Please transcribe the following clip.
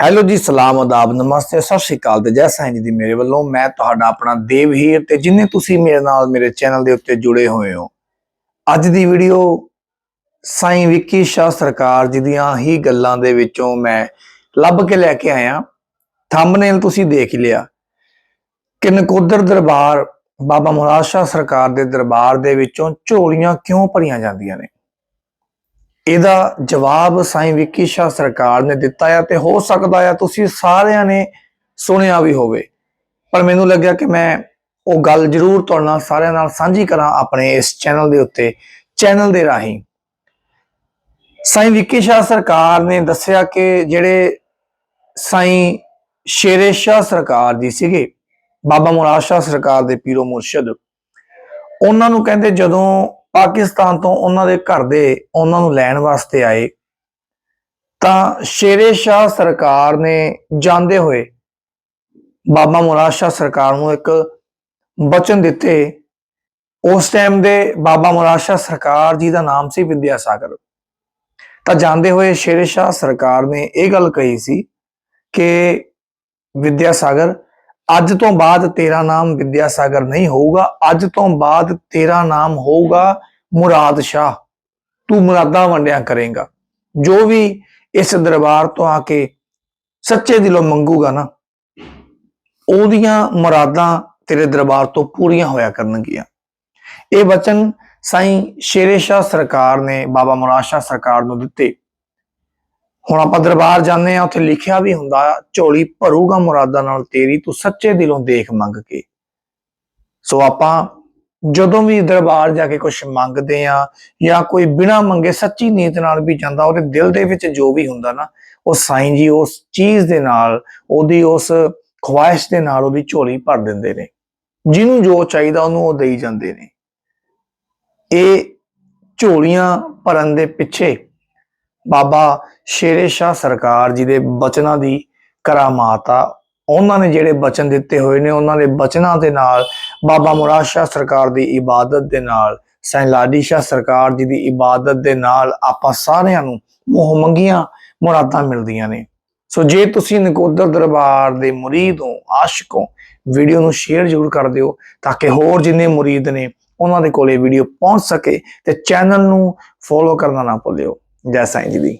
Hello ਜੀ, ਸਲਾਮ, ਅਦਾਬ, ਨਮਸਤੇ, ਸਤਿ ਸ਼੍ਰੀ ਅਕਾਲ ਤੇ ਜੈ ਸਾਈਂ ਜੀ ਦੀ ਮੇਰੇ ਵੱਲੋਂ ਮੈਂ ਤੁਹਾਡਾ ਆਪਣਾ ਦੇਵਹੀਰ ਤੇ ਜਿੰਨੇ ਤੁਸੀਂ ਮੇਰੇ ਨਾਲ ਮੇਰੇ ਚੈਨਲ ਦੇ ਉੱਤੇ ਜੁੜੇ ਹੋਏ ਹੋ, ਅੱਜ ਦੀ ਵੀਡੀਓ ਸਾਈਂ ਵਿੱਕੀ ਸ਼ਾਹ ਸਰਕਾਰ ਜੀ ਦੀਆਂ ਹੀ ਗੱਲਾਂ ਦੇ ਵਿੱਚੋਂ ਮੈਂ ਲੱਭ ਕੇ ਲੈ ਕੇ ਆਇਆ। ਥੰਬਨੇਲ ਤੁਸੀਂ ਦੇਖ ਲਿਆ। ਕਿ ਨਕੋਦਰ ਦਰਬਾਰ, ਬਾਬਾ ਮੁਰਾਦ ਸ਼ਾਹ ਸਰਕਾਰ ਦੇ ਦਰਬਾਰ ਦੇ ਵਿੱਚੋਂ ਝੋਲੀਆਂ ਕਿਉਂ ਭਰੀਆਂ ਜਾਂਦੀਆਂ ਨੇ? ਇਹਦਾ ਜਵਾਬ ਸਾਈਂ ਵਿੱਕੀ ਸ਼ਾਹ ਸਰਕਾਰ ਨੇ ਦਿੱਤਾ ਆ ਤੇ ਹੋ ਸਕਦਾ ਆ ਤੁਸੀਂ ਸਾਰਿਆਂ ਨੇ ਸੁਣਿਆ ਵੀ ਹੋਵੇ। ਪਰ ਮੈਨੂੰ ਲੱਗਿਆ ਕਿ ਮੈਂ ਉਹ ਗੱਲ ਜ਼ਰੂਰ ਤੁਹਾਡੇ ਨਾਲ ਸਾਰਿਆਂ ਨਾਲ ਸਾਂਝੀ ਕਰਾਂ ਆਪਣੇ ਇਸ ਚੈਨਲ ਦੇ ਉੱਤੇ, ਚੈਨਲ ਦੇ ਰਾਹੀਂ। ਸਾਈਂ ਵਿੱਕੀ ਸ਼ਾਹ ਸਰਕਾਰ ਨੇ ਦੱਸਿਆ ਕਿ ਜਿਹੜੇ ਸਾਈਂ ਸ਼ੇਰੇ ਸ਼ਾਹ ਸਰਕਾਰ ਜੀ ਸੀਗੇ, ਬਾਬਾ ਮੁਰਾਦ ਸ਼ਾਹ ਸਰਕਾਰ ਦੇ ਪੀਰੋ ਮੁਰਸ਼ਦ, ਉਹਨਾਂ ਨੂੰ ਕਹਿੰਦੇ ਜਦੋਂ ਪਾਕਿਸਤਾਨ ਤੋਂ ਉਹਨਾਂ ਦੇ ਘਰ ਦੇ ਉਹਨਾਂ ਨੂੰ ਲੈਣ ਵਾਸਤੇ ਆਏ। ਤਾਂ ਸ਼ੇਰੇ ਸ਼ਾਹ ਸਰਕਾਰ ਨੇ ਜਾਂਦੇ ਹੋਏ ਬਾਬਾ ਮੁਰਾਦ ਸ਼ਾਹ ਸਰਕਾਰ ਨੂੰ ਇੱਕ ਬਚਨ ਦਿੱਤੇ। ਉਸ ਟਾਈਮ ਦੇ ਬਾਬਾ ਮੁਰਾਦ ਸ਼ਾਹ ਸਰਕਾਰ ਜੀ ਦਾ ਨਾਮ ਸੀ ਵਿਦਿਆ ਸਾਗਰ। ਤਾਂ ਜਾਂਦੇ ਹੋਏ ਸ਼ੇਰੇ ਸ਼ਾਹ ਸਰਕਾਰ ਨੇ ਇਹ ਗੱਲ ਕਹੀ ਸੀ ਕਿ ਵਿਦਿਆ ਸਾਗਰ ਅੱਜ ਤੋਂ ਬਾਅਦ ਤੇਰਾ ਨਾਮ ਵਿਦਿਆ ਸਾਗਰ ਨਹੀਂ ਹੋਊਗਾ। ਅੱਜ ਤੋਂ ਬਾਅਦ ਤੇਰਾ ਨਾਮ ਹੋਊਗਾ ਮੁਰਾਦ ਸ਼ਾਹ। ਤੂੰ ਮੁਰਾਦਾਂ ਵੰਡਿਆ ਕਰੇਗਾ। ਜੋ ਵੀ ਇਸ ਦਰਬਾਰ ਤੋਂ ਆ ਕੇ ਸੱਚੇ ਦਿਲੋਂ ਮੰਗੂਗਾ ਨਾ, ਉਹਦੀਆਂ ਮੁਰਾਦਾਂ ਤੇਰੇ ਦਰਬਾਰ ਤੋਂ ਪੂਰੀਆਂ ਹੋਇਆ ਕਰਨਗੀਆਂ। ਇਹ ਵਚਨ ਸਾਈਂ ਸ਼ੇਰੇ ਸ਼ਾਹ ਸਰਕਾਰ ਨੇ, ਬਾਬਾ ਮੁਰਾਦ ਸ਼ਾਹ ਸਰਕਾਰ ਨੂੰ ਦਿੱਤੇ। ਹੁਣ ਆਪਾਂ ਦਰਬਾਰ ਜਾਂਦੇ ਆ ਉੱਥੇ ਲਿਖਿਆ ਵੀ ਹੁੰਦਾ, ਝੋਲੀ ਭਰੂਗਾ ਮੁਰਾਦਾਂ ਨਾਲ ਤੇਰੀ, ਤੂੰ ਸੱਚੇ ਦਿਲੋਂ ਦੇਖ ਮੰਗ ਕੇ। ਸੋ ਆਪਾਂ ਜਦੋਂ ਵੀ ਦਰਬਾਰ ਜਾ ਕੇ ਕੁਝ ਮੰਗਦੇ ਆ ਜਾਂ ਕੋਈ ਬਿਨਾ ਮੰਗੇ ਸੱਚੀ ਨੀਤ ਨਾਲ ਵੀ ਜਾਂਦਾ, ਉਹਦੇ ਦਿਲ ਦੇ ਵਿੱਚ ਜੋ ਵੀ ਹੁੰਦਾ ਨਾ, ਉਹ ਸਾਈਂ ਜੀ ਉਸ ਚੀਜ਼ ਦੇ ਨਾਲ, ਉਹਦੀ ਉਸ ਖੁਆਇਸ਼ ਦੇ ਨਾਲ ਉਹਦੀ ਝੋਲੀ ਭਰ ਦਿੰਦੇ ਨੇ। ਜਿਹਨੂੰ ਜੋ ਚਾਹੀਦਾ ਉਹਨੂੰ ਉਹ ਦੇਈ ਜਾਂਦੇ ਨੇ। ਇਹ ਝੋਲੀਆਂ ਭਰਨ ਦੇ ਪਿੱਛੇ ਬਾਬਾ ਸ਼ੇਰੇ ਸ਼ਾਹ ਸਰਕਾਰ ਜੀ ਦੇ ਬਚਨਾਂ ਦੀ ਕਰਾਮਾਤ ਆ ਉਹਨਾਂ ਨੇ ਜਿਹੜੇ ਬਚਨ ਦਿੱਤੇ ਹੋਏ ਨੇ, ਉਹਨਾਂ ਦੇ ਬਚਨਾਂ ਦੇ ਨਾਲ ਬਾਬਾ ਮੁਰਾਦ ਸ਼ਾਹ ਸਰਕਾਰ ਦੀ ਇਬਾਦਤ ਦੇ ਨਾਲ ਸਾਈਂ ਲਾਡੀ ਸ਼ਾਹ ਸਰਕਾਰ ਜੀ ਦੀ ਇਬਾਦਤ ਦੇ ਨਾਲ ਆਪਾਂ ਸਾਰਿਆਂ ਨੂੰ ਮੋਹ ਮੰਗੀਆਂ, ਮੁਰਾਦਾਂ ਮਿਲਦੀਆਂ ਨੇ। ਸੋ ਜੇ ਤੁਸੀਂ ਨਕੋਦਰ ਦਰਬਾਰ ਦੇ ਮੁਰੀਦ ਹੋ, ਆਸ਼ਿਕ ਹੋ, ਵੀਡੀਓ ਨੂੰ ਸ਼ੇਅਰ ਜ਼ਰੂਰ ਕਰ ਦਿਓ ਤਾਂ ਕਿ ਹੋਰ ਜਿੰਨੇ ਮੁਰੀਦ ਨੇ, ਉਹਨਾਂ ਦੇ ਕੋਲੇ ਵੀਡੀਓ ਪਹੁੰਚ ਸਕੇ ਤੇ ਚੈਨਲ ਨੂੰ ਫੋਲੋ ਕਰਨਾ ਨਾ ਭੁੱਲਿਓ। ਜੈ ਸਾਈਂ ਜੀ ਦੀ।